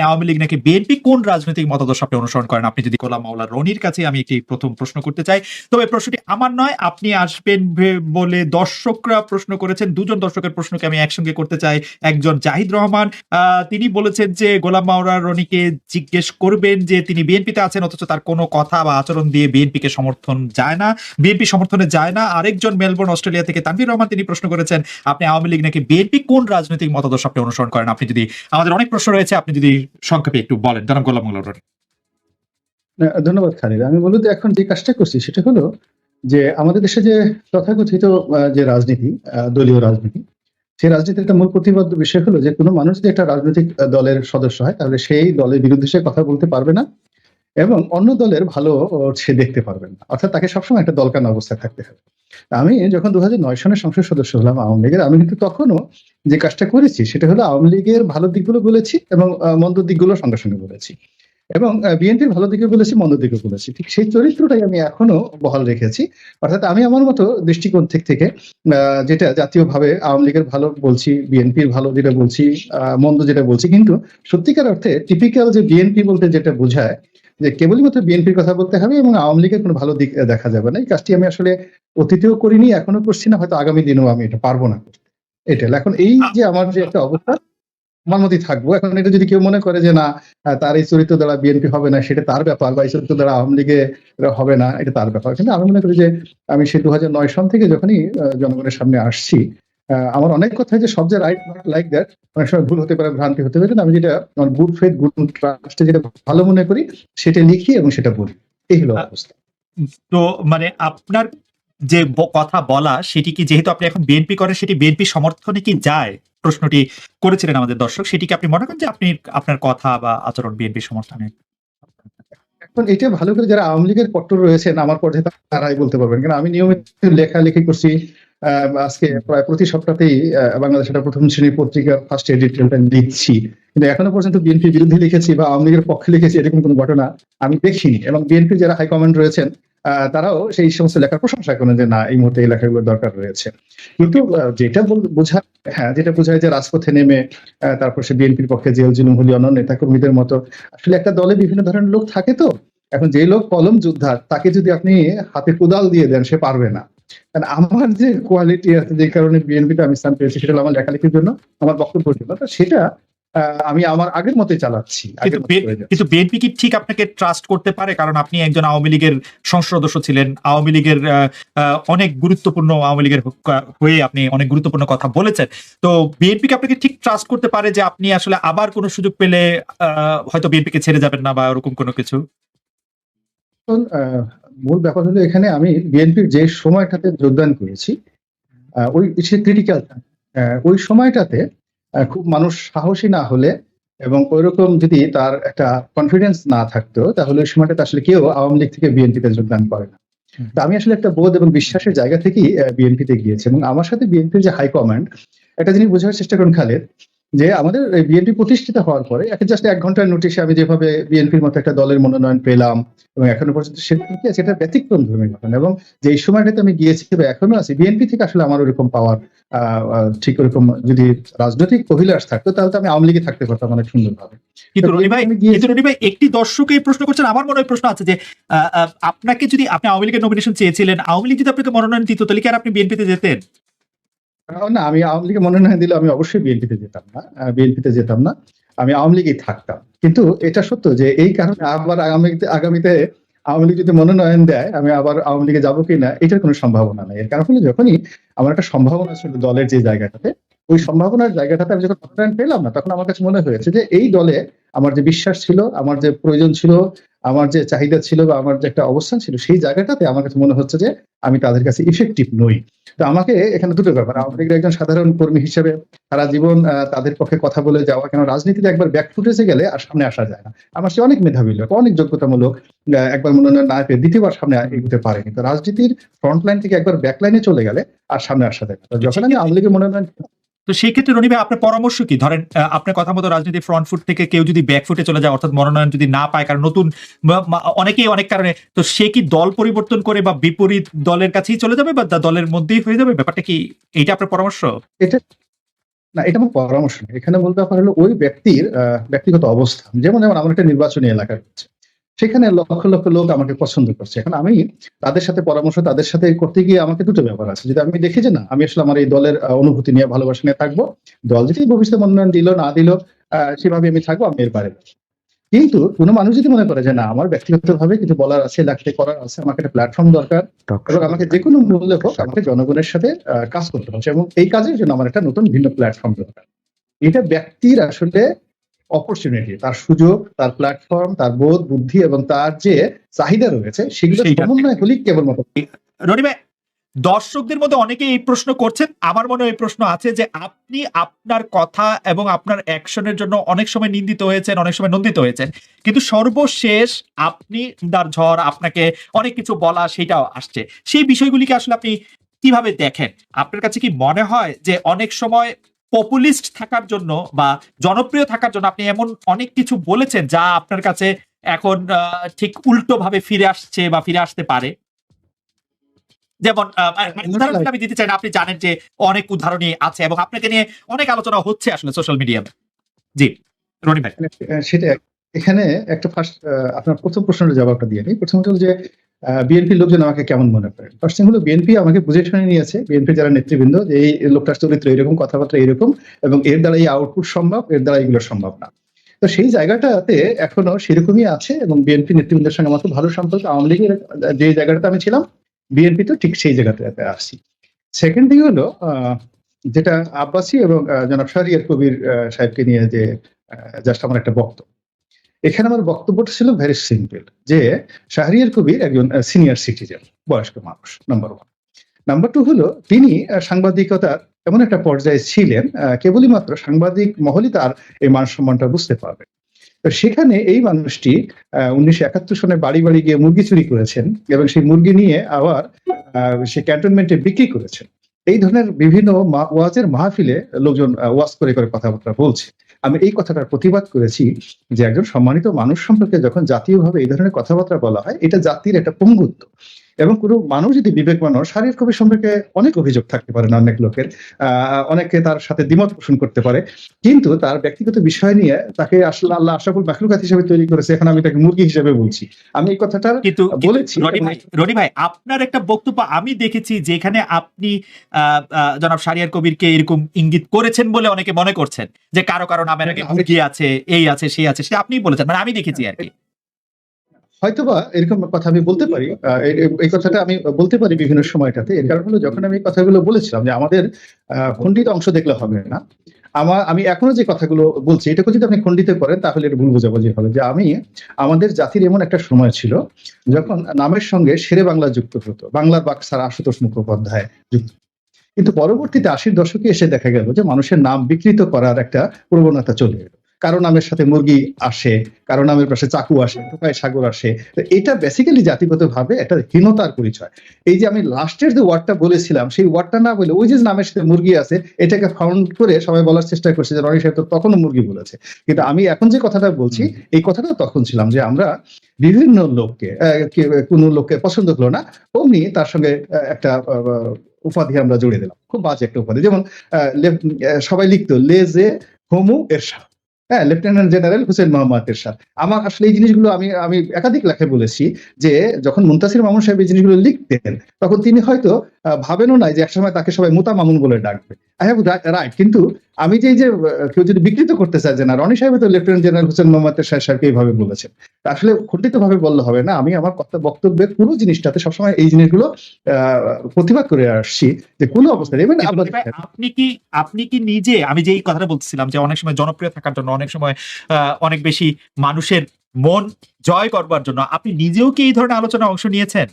আওয়ামী লীগ নাকি বিএনপি? কোন রাজনৈতিক মতাদর্শ আপনি অনুসরণ করেন? আপনি যদি গোলাম মাওলা রনির কাছে আমি একটি প্রথম প্রশ্ন করতে চাই। তবে প্রশ্নটি আমার নয়, আপনি আসবেন বলে দর্শকরা প্রশ্ন করেছেন। দুজন দর্শকের প্রশ্নকে আমি একসঙ্গে করতে চাই। একজন জাহিদ রহমান তিনি বলেছেন যে গোলাম মাওলা রনিকে জিজ্ঞেস করবেন যে তিনি বিএনপিতে আছেন, অথচ তার কোনো কথা বা আচরণ দিয়ে বিএনপিকে সমর্থন যায় না। বিএনপি সমর্থনে যায় না। আরেকজন মেলবোর্ন, অস্ট্রেলিয়া থেকে তানভীর রহমান, তিনি প্রশ্ন করেছেন, আপনি আওয়ামী লীগ নাকি বিএনপি? কোন রাজনৈতিক মতাদর্শ আপনি অনুসরণ করেন? আপনি যদি আমাদের অনেক প্রশ্ন রয়েছে, আপনি যদি সংক্ষেপে একটু বলেন। জনাব গোলাম রনি ধন্যবাদ খালিদ আমি মূলত এখন যে কাজটা করছি সেটা হলো যে আমাদের দেশে যে তথাকথিত যে রাজনীতি দলীয় রাজনীতি, সেই রাজনীতির একটা মূল প্রতিবদ্ধ বিষয় হলো যে কোনো মানুষ যদি একটা রাজনৈতিক দলের সদস্য হয়, তাহলে সেই দলের বিরুদ্ধে সে কথা বলতে পারবে না এবং অন্য দলের ভালো সে দেখতে পারবে না। অর্থাৎ তাকে সবসময় একটা দলকান অবস্থায় থাকতে হবে। আমি যখন দু সনের সংসদ সদস্য হলাম আওয়ামী লীগের, আমি কিন্তু তখনও যে কাজটা করেছি সেটা হলো আওয়ামী লীগের ভালো দিকগুলো বলেছি এবং মন্দ দিকগুলো সঙ্গে সঙ্গে বলেছি। এবং বিএনপির ভালো দিকে বলেছি, মন্দ দিকে বলেছি। ঠিক সেই চরিত্রটাই আমি এখনও বহাল রেখেছি। অর্থাৎ আমি আমার মতো দৃষ্টিকোণ থেকে থেকে যেটা জাতীয়ভাবে আওয়ামী লীগের ভালো বলছি, বিএনপির ভালো যেটা বলছি মন্দ যেটা বলছি, কিন্তু সত্যিকার অর্থে টিপিক্যাল যে বিএনপি বলতে যেটা বোঝায় যে কেবলই মাত্র বিএনপির কথা বলতে হবে এবং আওয়ামী লীগের কোনো ভালো দিক দেখা যাবে না। এই কাজটি আমি আসলে অতীতেও করিনি এখনও করছি না, হয়তো আগামী দিনেও আমি এটা পারব না। এটা এখন এই যে আমার যে একটা অবস্থা, আমার মতোই থাকব। এখন এটা যদি কেউ মনে করে যে না তার এই চরিত্র দ্বারা বিএনপি হবে না, সেটা তার ব্যাপার বা এই চরিত্র দ্বারা আওয়ামী লীগে হবে না, এটা তার ব্যাপার। কিন্তু আমি মনে করি যে আমি সেই দু নয় সন থেকে যখনই জনগণের সামনে আসছি আমার অনেক কথা যে সব যে রাইট লাইক দ্যাট অনেক সময় ভুল হতে পারে ভ্রান্তি হতে পারে আমি যেটা আমার গুড ফেথ গুড ট্রাস্টে যেটা ভালো মনে করি সেটা লিখি এবং সেটা বলি। এই হলো অবস্থা। তো মানে আপনার যে কথা বলা সেটি কি যেহেতু আপনি এখন বিএনপি করেন সেটি বিএনপি সমর্থনে কি যায়? প্রশ্নটি করেছিলেন আমাদের দর্শক সেটি কি আপনি মনে করেন যে আপনি আপনার কথা বা আচরণ বিএনপি সমর্থনে? এখন এটা ভালো করে যারা আওয়ামী লীগের কট্টর রয়েছেন আমার পর্যায়ে তারাই বলতে পারবেন। কারণ আমি নিয়মিত লেখালেখি করছি আজকে প্রায় প্রতি সপ্তাহেই বাংলাদেশ একটা প্রথম শ্রেণির পত্রিকার ফার্স্ট এডিটোরিয়ালটা লিখছি। কিন্তু এখনও পর্যন্ত বিএনপির বিরুদ্ধে লিখেছি বা আওয়ামী লীগের পক্ষে লিখেছি, এরকম কোনো ঘটনা আমি দেখিনি। এবং বিএনপির যারা হাইকমান্ড রয়েছেন তারাও সেই সমস্ত লেখার প্রশংসা করেন যে না, এই মুহূর্তে এই লেখাগুলোর দরকার রয়েছে। কিন্তু যেটা বোঝায় হ্যাঁ যেটা বোঝায় যে রাজপথে নেমে তারপর সে বিএনপির পক্ষে জেল, জুলুম হলি অন্য নেতাকর্মীদের মতো। আসলে একটা দলে বিভিন্ন ধরনের লোক থাকে তো। এখন যে লোক কলম যোদ্ধা, তাকে যদি আপনি হাতে কোদাল দিয়ে দেন, সে পারবে না। কারণ আমার যে কোয়ালিটি আছে যে কারণে বিএনপিতে আমি স্থান পেয়েছি সেটা আমার লেখালেখির জন্য আমার বক্তব্য ছিল তো সেটা আমি আমার আগের মতোই চালাচ্ছি কিন্তু মতো বিএনপি কি ঠিক আপনাকে ট্রাস্ট করতে পারে? কারণ আপনি একজন আওয়ামী লীগের সংসদ সদস্য ছিলেন আওয়ামী লীগের অনেক গুরুত্বপূর্ণ আওয়ামী লীগের হয়ে আপনি অনেক গুরুত্বপূর্ণ কথা বলেছেন। তো বিএনপি কি আপনাকে ঠিক ট্রাস্ট করতে পারে যে আপনি আসলে আবার কোনো সুযোগ পেলে আহ, হয়তো বিএনপি কে ছেড়ে যাবেন না বা ওরকম কোনো কিছু? মূল ব্যাপার হলো এখানে আমি বিএনপির যে সময়টাতে যোগদান করেছি ওই সে ক্রিটিক্যাল ওই সময়টাতে খুব মানুষ সাহসী না হলে এবং ওইরকম যদি তার একটা কনফিডেন্স না থাকতো, তাহলে ওই সময়টাতে আসলে কেউ আওয়ামী লীগ থেকে বিএনপিতে যোগদান করে না। তা আমি আসলে একটা বোধ এবং বিশ্বাসের জায়গা থেকেই বিএনপিতে গিয়েছি এবং আমার সাথে বিএনপির যে হাইকমান্ড একটা জিনিস বোঝার চেষ্টা করুন খালেদ যে আমাদের বিএনপি প্রতিষ্ঠিত হওয়ার পরে জাস্ট এক ঘণ্টার নোটিশে আমি যেভাবে বিএনপির মতো একটা দলের মনোনয়ন পেলাম এবং এখনও পর্যন্ত সেটা এটা ব্যতিক্রম ধর্মী ঘটনা এবং যে এই সময়টাতে আমি গিয়েছি বা এখনও আছি বিএনপি থেকে আসলে আমার ওরকম পাওয়ার ঠিক ওরকম যদি রাজনৈতিক অভিলাষ থাকতো তাহলে তো আমি আওয়ামী লীগে থাকতে পারতাম অনেক সুন্দরভাবে। কিন্তু রনি ভাই কিন্তু রনি ভাই একটি দর্শক এই প্রশ্ন করছেন আমার মনে হয় প্রশ্ন আছে যে আপনাকে যদি আপনি আওয়ামী লীগের নমিনেশন চেয়েছিলেন আওয়ামী লীগ যদি আপনাকে মনোনয়ন দিত তাহলে কি আর আপনি বিএনপিতে যেতেন? না, আমি আওয়ামী লীগে মনোনয়ন দিলে আমি অবশ্যই বিএনপিতে যেতাম না বিএনপিতে যেতাম না। আমি আওয়ামী লীগেই থাকতাম। কিন্তু এটা সত্য যে এই কারণে আবার আগামীতে আগামীতে আওয়ামী লীগ যদি মনোনয়ন দেয়, আমি আবার আওয়ামী লীগে যাব কিনা এটার কোনো সম্ভাবনা নেই। এর কারণ হলো যখনই আমার একটা সম্ভাবনা ছিল দলের যে জায়গাটাতে, ওই সম্ভাবনার জায়গাটাতে আমি যখন মনোনয়ন পেলাম না, তখন আমার কাছে মনে হয়েছে যে এই দলে আমার যে বিশ্বাস ছিল, আমার যে প্রয়োজন ছিল আমার যে চাহিদা ছিল বা আমার যে একটা অবস্থান ছিল, সেই জায়গাটাতে আমার কাছে মনে হচ্ছে যে আমি তাদের কাছে ইফেক্টিভ নই। তো আমাকে এখানে দুটো ব্যাপার, আওয়ামী একজন সাধারণ কর্মী হিসেবে সারা জীবন তাদের পক্ষে কথা বলে যাওয়া, কেন রাজনীতিতে একবার ব্যাক ফুটেজে গেলে আর সামনে আসা যায় না। আমার সে অনেক মেধাবী লোক, অনেক যোগ্যতামূলক একবার মনোনয়ন না পেয়ে দ্বিতীয়বার সামনে এগোতে পারেনি। তো রাজনীতির ফ্রন্ট লাইন থেকে একবার ব্যাক লাইনে চলে গেলে আর সামনে আসা যায় না। যখন আমি আওয়ামী লীগের মনোনয়ন তো সেই ক্ষেত্রে রনি ভাই আপনার পরামর্শ কি ধরেন আপনার কথা মতো রাজনীতি ফ্রন্ট ফুট থেকে কেউ যদি ব্যাক ফুটে চলে যায় অর্থাৎ মনোনয়ন যদি না পায় কারণ নতুন অনেকেই অনেক কারণে তো সে কি দল পরিবর্তন করে বা বিপরীত দলের কাছেই চলে যাবে বা দলের মধ্যেই হয়ে যাবে ব্যাপারটা কি এইটা আপনার পরামর্শ এটা না এটা আমার পরামর্শ। এখানে বলতে ব্যাপার হলো ওই ব্যক্তির ব্যক্তিগত অবস্থা যেমন, যেমন আমার একটা নির্বাচনী এলাকা রয়েছে। সেখানে লক্ষ, লক্ষ লোক আমাকে পছন্দ করছে। এখন আমি তাদের সাথে পরামর্শ তাদের সাথে করতে গিয়ে আমাকে দুটো ব্যাপার আছে। যদি আমি দেখি যে না আমি আসলে আমার এই দলের অনুভূতি নিয়ে ভালোবাসা নিয়ে থাকব। দল যদি ভবিষ্যতে মনোনয়ন দিল না দিল সেভাবে আমি থাকব আমি এর বাইরে কিন্তু কোন মানুষ যদি মনে করে যে না আমার ব্যক্তিগতভাবে কিছু বলার আছে, লাগতে করার আছে, আমাকে একটা প্ল্যাটফর্ম দরকার এবং আমাকে যেকোনো মূল্যে হোক আমাকে জনগণের সাথে কাজ করতে হচ্ছে এবং এই কাজের জন্য আমার একটা নতুন ভিন্ন প্ল্যাটফর্ম দরকার। এটা ব্যক্তির আসলে অপরচুনিটি, তার সুযোগ, তার প্ল্যাটফর্ম, তার বোধ, বুদ্ধি এবং তার যে চাহিদা রয়েছে সেগুলো সমন্বয় হলেই কেবলমাত্র রনি ভাই, দর্শকদের মধ্যে অনেকেই এই প্রশ্ন করছেন। আমার মনেও এই প্রশ্ন আছে যে আপনি আপনার কথা এবং আপনার অ্যাকশনের জন্য অনেক সময় নিন্দিত হয়েছেন, অনেক সময় নন্দিত হয়েছেন। কিন্তু সর্বশেষ আপনি তার ঝড় আপনাকে অনেক কিছু বলা সেটাও আসছে। সেই বিষয়গুলিকে আসলে আপনি কীভাবে দেখেন? আপনার কাছে কি মনে হয় যে অনেক সময় পপুলিস্ট থাকার জন্য বা জনপ্রিয় থাকার জন্য আপনি এমন অনেক কিছু বলেছেন যা আপনার কাছে এখন ঠিক উল্টোভাবে ফিরে আসছে বা ফিরে আসতে পারে? যেমন উদাহরণ আমি দিতে চাই না। আপনি জানেন যে অনেক উদাহরণই আছে এবং আপনাকে নিয়ে অনেক আলোচনা হচ্ছে আসলে সোশ্যাল মিডিয়াতে। জি, রনি ভাই। সেটা এখানে একটা ফার্স্ট আপনার ১ম প্রশ্নের জবাবটা দিয়ে নিই। প্রথমত যে বিএনপির লোকজন আমাকে কেমন মনে করেন? থিং হলো বিএনপি আমাকে বুঝে শুনে নিয়েছে। বিএনপি যারা নেতৃবৃন্দ যে এই লোকটার চরিত্র এরকম, কথাবার্তা এরকম এবং এর দ্বারা এই আউটপুট সম্ভব, এর দ্বারা এগুলো সম্ভব না। তো সেই জায়গাটাতে এখনও সেরকমই আছে এবং বিএনপি নেতৃবৃন্দের সঙ্গে আমার ভালো সম্পর্ক। আওয়ামী লীগের যে জায়গাটাতে আমি ছিলাম, বিএনপি তো ঠিক সেই জায়গাটাতে আসছি। সেকেন্ড থিং হলো যেটা আব্বাসী এবং জনাব শাহরিয়ার কবির সাহেবকে নিয়ে যে জাস্ট আমার একটা বক্তব্য। এখানে আমার বক্তব্যটা ছিল ভেরি সিম্পল যে শাহরিয়ার কবির একজন সিনিয়র সিটিজেন, বয়স্ক মানুষ, নাম্বার ওয়ান নাম্বার টু হলো তিনি সাংবাদিকতার এমন একটা পর্যায়ে ছিলেন কেবলই মাত্র সাংবাদিক মহলই তার এই মান-সম্মানটা বুঝতে পারবে। তো সেখানে এই মানুষটি উনিশশো একাত্তর সনে বাড়ি, বাড়ি গিয়ে মুরগি চুরি করেছেন এবং সেই মুরগি নিয়ে আবার সে ক্যান্টনমেন্টে বিক্রি করেছেন। এই ধরনের বিভিন্ন ওয়াজের মাহফিলে লোকজন ওয়াজ করে, করে কথাবার্তা বলছে। আমি এই কথাটার প্রতিবাদ করেছি যে একজন সম্মানিত মানুষ সম্পর্কে যখন জাতীয়ভাবে এই ধরনের কথাবার্তা বলা হয়, এটা জাতির একটা পঙ্গুত্ব। এবং কোনো মানুষ যদি বিবেকবান হয়, শাহরিয়ার কবির সম্পর্কে অনেক অভিযোগ থাকতে পারে না অনেক লোকের। অনেকে তার সাথে দ্বিমত পোষণ করতে পারে। কিন্তু তার ব্যক্তিগত বিষয় নিয়ে তাকে আসলে আল্লাহ আশরাফুল মাখলুকাত হিসেবে তৈরি করেছে। এখন আমি তাকে মুরগি হিসেবে বলছি। আমি এই কথাটা কিন্তু বলেছি রনি ভাই, আপনার একটা বক্তব্য আমি দেখেছি যেখানে আপনি জনাব শাহরিয়ার কবিরকে এরকম ইঙ্গিত করেছেন বলে অনেকে মনে করছেন। যে কারও, কারও নামের আগে আমি- মুরগি আছে, এই আছে, সেই আছে। সেটা আপনি বলেছেন। মানে আমি দেখেছি আরকি। হয়তোবা এরকম কথা আমি বলতে পারি। এই কথাটা আমি বলতে পারি বিভিন্ন সময়টাতে। এর কারণ হলো যখন আমি কথাগুলো বলেছিলাম যে আমাদের খণ্ডিত অংশ দেখলে হবে না। আমা, আমি এখনও যে কথাগুলো বলছি, এটাকে যদি আপনি খণ্ডিত করেন, তাহলে এটা ভুল বোঝাবুঝি হবে। যে আমি, আমাদের জাতির এমন একটা সময় ছিল যখন নামের সঙ্গে শেরে বাংলা যুক্ত হতো। বাংলার বাক স্যার আশুতোষ মুখোপাধ্যায় যুক্ত। কিন্তু পরবর্তীতে ৮০ দশকে এসে দেখা গেল যে মানুষের নাম বিকৃত করার একটা প্রবণতা চলে এলো। কারও নামের সাথে মুরগি আসে, কারও নামের পাশে চাকু আসে, টোকাই সাগর আসে। তো এটা বেসিক্যালি জাতিগতভাবে একটা হীনতার পরিচয়। এই যে আমি লাস্টের যে ওয়ার্ডটা বলেছিলাম সেই ওয়ার্ডটা না বলে ওই যে নামের সাথে মুরগি আছে এটাকে ফাউন্ড করে সবাই বলার চেষ্টা করছে যে রনি সাহেব তো তখনও মুরগি বলেছে। কিন্তু আমি এখন যে কথাটা বলছি এই কথাটা তখন ছিলাম যে আমরা বিভিন্ন লোককে কোন লোককে পছন্দ হলো না। অমনি তার সঙ্গে একটা উপাধি আমরা জুড়ে দিলাম। খুব বাজে একটা উপাধি। যেমন সবাই লিখতো লেজে হোমো এরশাদ। হ্যাঁ? Lieutenant general Hussain Mohammad Ershad. আমার আসলে এই জিনিসগুলো আমি আমি একাধিক লেখায় বলেছি যে, যখন মুন্তাসির মামুন সাহেব এই জিনিসগুলো লিখতেন, তখন তিনি হয়তো ভাবেনও নাই যে একসময় তাকে সবাই মুতা মামুন বলে ডাকবে। আই হ্যাভ রাইট কিন্তু আমি যে যে কেউ যদি বিকৃত করতে চায় যে না রনি সাহেব তো লেফটেন্যান্ট জেনারেল হুসেইন মোহাম্মদ এরশাদ সাহেবকে এইভাবে বলেছেন। আসলে আসলে খণ্ডিতভাবে বললে হবে না। আমি আমার কথা বক্তব্যের পুরো জিনিসটাতে সবসময় এই জিনিসগুলো প্রতিবাদ করে আসছি যে কোনো অবস্থায় ইভেন আপনি কি আপনি কি নিজে আমি যে এই কথাটা বলছিলাম যে অনেক সময় জনপ্রিয় থাকার জন্য অনেক সময় অনেক বেশি মানুষের মন জয় করবার জন্য আপনি নিজেও কি এই ধরনের আলোচনায় অংশ নিয়েছেন?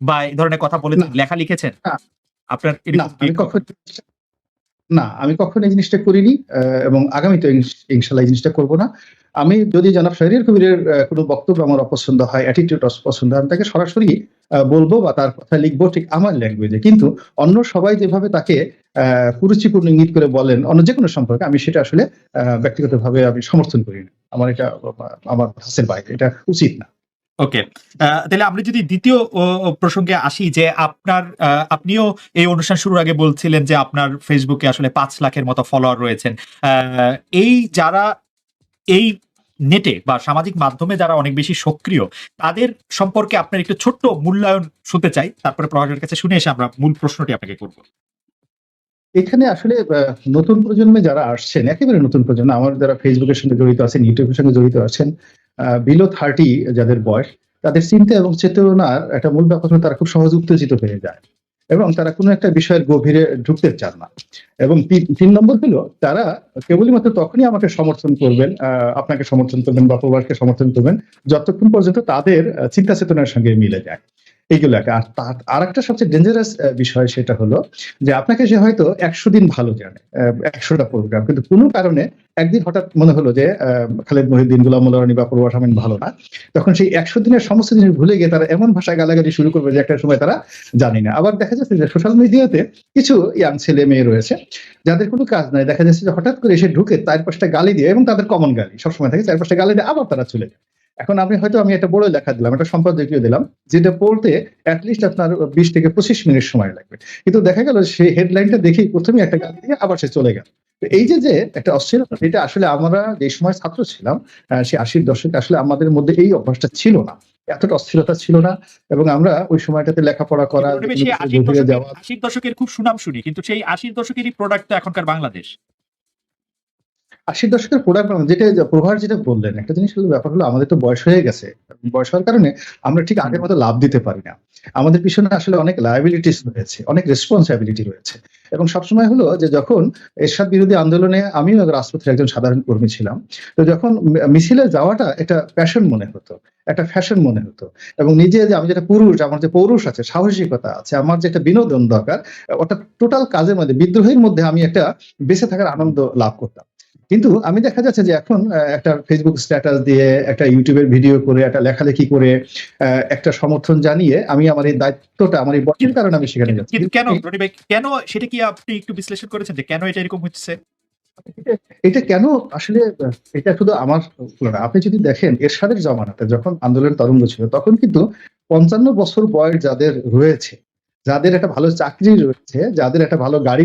বা এই ধরনের কথা বলে না। লেখা লিখেছেন? আপনার না, আমি কখনো এই জিনিসটা করিনি এবং আগামীতেও ইনস ইনশাআল্লাহ এই জিনিসটা করব না। আমি যদি জনাব শাহরিয়ার কবিরের কোন বক্তব্য আমার অপছন্দ হয়, অ্যাটিটিউড অপছন্দ হয় আমি তাকে সরাসরি বলব বা তার কথা লিখব ঠিক আমার ল্যাঙ্গুয়েজে। কিন্তু অন্য সবাই যেভাবে তাকে কুরুচিপূর্ণ ইঙ্গিত করে বলেন অন্য যেকোনো সম্পর্কে আমি সেটা আসলে ব্যক্তিগতভাবে আমি সমর্থন করি না। আমার এটা আমার হাসের বাইরে। এটা উচিত না। ওকে। আ তাহলে আমরা যদি ২য় ও ও প্রসঙ্গে আসি যে আপনার আপনিও এই অনুষ্ঠান শুরুর আগে বলছিলেন যে আপনার ফেসবুকে আসলে পাঁচ লাখের মতো ফলোয়ার রয়েছেন। এই যারা এই নেটে বা সামাজিক মাধ্যমে যারা অনেক বেশি সক্রিয়, তাদের সম্পর্কে আপনার একটু ছোট্ট মূল্যায়ন শুনতে চাই। তারপরে প্রভাকরের কাছে শুনে এসে আমরা মূল প্রশ্নটি আপনাকে করব। এখানে আসলে নতুন প্রজন্মে যারা আসছেন, একেবারে নতুন প্রজন্ম আমার যারা ফেসবুকের সঙ্গে জড়িত আছেন, ইউটিউবের সঙ্গে জড়িত আছেন, বিলো ৩০ যাদের বয়স, তাদের চিন্তা এবং চেতনার একটা মূল ব্যাপার তারা খুব সহজ উত্তেজিত হয়ে যায়। এবং তারা কোনো একটা বিষয়ের গভীরে ঢুকতে চান না। এবং তিন ৩ নম্বর হলো তারা কেবলমাত্র তখনই আমাকে সমর্থন করবেন, আপনাকে সমর্থন করবেন বা প্রবাসকে সমর্থন করবেন, যতক্ষণ পর্যন্ত তাদের চিন্তা চেতনার সঙ্গে মিলে যায়। এইগুলো একটা। আর তা আরেকটা সবচেয়ে ডেঞ্জারাস বিষয় সেটা হলো যে আপনাকে সে হয়তো ১০০ দিন ভালো জানে। অ্যা ১০০ টা প্রোগ্রাম। কিন্তু কোনো কারণে একদিন হঠাৎ মনে হলো যে খালেদ মহিউদ্দিন, গোলাম মোল্লা রনি বা প্রভাস আমিন ভালো না। তখন সেই ১০০ দিনের সমস্ত জিনিস ভুলে গিয়ে তারা এমন ভাষায় গালাগালি শুরু করবে যে একটা সময় তারা জানি না। আবার দেখা যাচ্ছে যে সোশ্যাল মিডিয়াতে কিছু ইয়াং ছেলে-মেয়ে রয়েছে, যাদের কোনো কাজ নাই। দেখা যাচ্ছে যে হঠাৎ করে এসে ঢুকে ৪-৫ গালি দিয়ে এবং তাদের কমন গালি সবসময় থাকে ৪-৫ গালি দিয়ে আবার তারা চলে যায়। এখন আমি হয়তো আমি একটা বড় লেখা দিলাম, একটা সম্পাদকীয় দিলাম, যেটা পড়তে এট লিস্ট আপনার ২০ থেকে ২৫ মিনিট সময় লাগবে। কিন্তু দেখা গেল সেই হেডলাইনটা দেখেই ১ম এই একটা গালি দিয়ে আবার সে চলে গেল। এই যে, যে একটা অস্থিরতা এটা আসলে আমরা যে সময় ছাত্র ছিলাম, আ সেই ৮০ দশকে আসলে আমাদের মধ্যে এই অভ্যাসটা ছিল না। এতটা অস্থিরতা ছিল না এবং আমরা ওই সময়টাতে লেখাপড়া করা, কিন্তু যেকোনো সেই কিছুর ৮০ গভীরে দশকের যাওয়া ৮০ দশকের খুব সুনাম শুনি। কিন্তু সেই ৮০ দশকেরই প্রোডাক্ট এখনকার বাংলাদেশ। ৮০ দশকের প্রোডাক্ট যেটা প্রভার যেটা বললেন, একটা জিনিস হলো ব্যাপার হলো আমাদের তো বয়স হয়ে গেছে। বয়স হওয়ার কারণে আমরা ঠিক আগের মতো লাভ দিতে পারি না। আমাদের পিছনে আসলে অনেক লায়াবিলিটিস রয়েছে, অনেক রেসপনসিবিলিটি রয়েছে। এবং সবসময় হলো যে যখন এরশাদ বিরোধী আন্দোলনে আমিও রাজপথের একজন সাধারণ কর্মী ছিলাম। তো যখন মিছিলে যাওয়াটা একটা প্যাশন মনে হতো, একটা ফ্যাশন মনে হতো। এবং নিজে যে আমি যেটা পুরুষ, আমার যে পৌরুষ আছে, সাহসিকতা আছে, আমার যে একটা বিনোদন দরকার, অর্থাৎ টোটাল কাজের মধ্যে বিদ্রোহের মধ্যে আমি একটা বেঁচে থাকার আনন্দ লাভ করতাম। কিন্তু আমি দেখা যাচ্ছে যে এখন একটা ফেসবুক স্ট্যাটাস দিয়ে, একটা ইউটিউবের ভিডিও করে, একটা লেখালেখি করে, একটা সমর্থন জানিয়ে আমি আমার এই দায়িত্বটা আমার এই বয়সের কারণে আমি সেখানে যাচ্ছি। কেন ভাই কেন সেটা কি আপনি একটু বিশ্লেষণ করেছেন যে কেন এটা এরকম হচ্ছে? এটা কেন আসলে এটা শুধু আমার না। আপনি যদি দেখেন এরশাদের জমানাতে যখন আন্দোলন তরঙ্গ ছিল, তখন কিন্তু ৫৫ বছর বয়স যাদের রয়েছে, যাদের একটা ভালো চাকরি রয়েছে, যাদের একটা ভালো গাড়ি